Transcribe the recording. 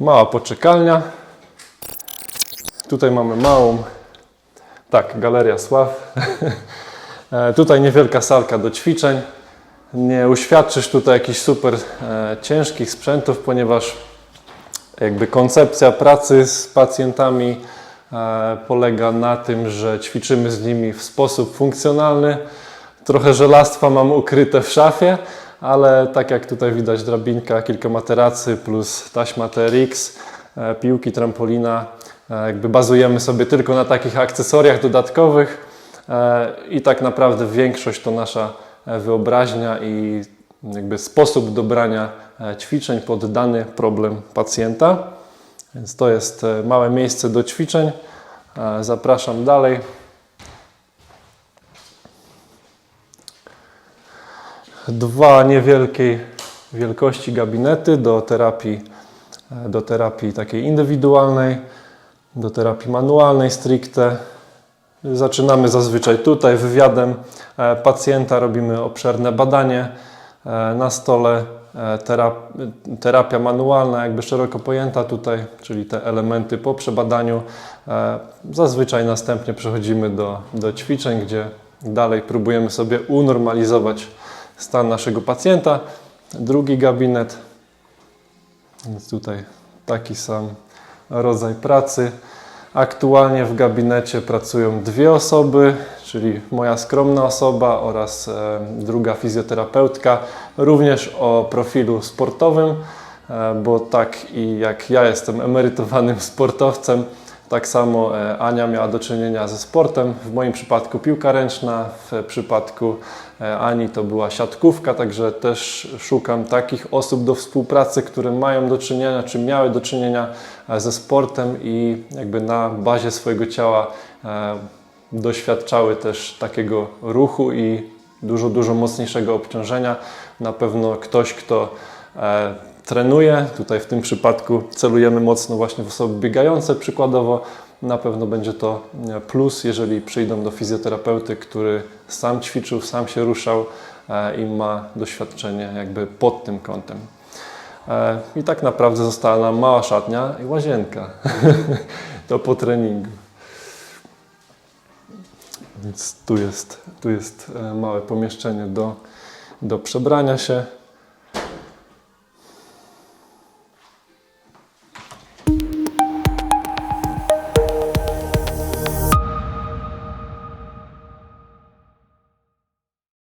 Mała poczekalnia. Tutaj mamy małą, tak, Galeria Sław. E, tutaj niewielka salka do ćwiczeń. Nie uświadczysz tutaj jakichś super e, ciężkich sprzętów, ponieważ jakby koncepcja pracy z pacjentami e, polega na tym, że ćwiczymy z nimi w sposób funkcjonalny. Trochę żelastwa mam ukryte w szafie, ale tak jak tutaj widać drabinka, kilka materacy plus taśma TRX, e, piłki, trampolina. E, Jakby bazujemy sobie tylko na takich akcesoriach dodatkowych e, i tak naprawdę większość to nasza wyobraźnia i jakby sposób dobrania ćwiczeń pod dany problem pacjenta. Więc to jest małe miejsce do ćwiczeń. Zapraszam dalej. Dwa niewielkiej wielkości gabinety do terapii, e, do terapii takiej indywidualnej, do terapii manualnej stricte. Zaczynamy zazwyczaj tutaj wywiadem e, pacjenta, robimy obszerne badanie e, na stole. terap- Terapia manualna, jakby szeroko pojęta tutaj, czyli te elementy po przebadaniu. Zazwyczaj następnie przechodzimy do, do ćwiczeń, gdzie dalej próbujemy sobie unormalizować stan naszego pacjenta. Drugi gabinet, więc tutaj taki sam rodzaj pracy. Aktualnie w gabinecie pracują dwie osoby, czyli moja skromna osoba oraz e, druga fizjoterapeutka, również o profilu sportowym, e, bo tak i jak ja jestem emerytowanym sportowcem, tak samo e, Ania miała do czynienia ze sportem. W moim przypadku piłka ręczna, w przypadku e, Ani to była siatkówka, także też szukam takich osób do współpracy, które mają do czynienia, czy miały do czynienia e, ze sportem i jakby na bazie swojego ciała doświadczały też takiego ruchu i dużo, dużo mocniejszego obciążenia. Na pewno ktoś, kto trenuje, tutaj w tym przypadku celujemy mocno właśnie w osoby biegające przykładowo, na pewno będzie to e, plus, jeżeli przyjdą do fizjoterapeuty, który sam ćwiczył, sam się ruszał e, i ma doświadczenie jakby pod tym kątem. E, I tak naprawdę została nam mała szatnia i łazienka. to po treningu. Więc tu jest, tu jest małe pomieszczenie do, do przebrania się.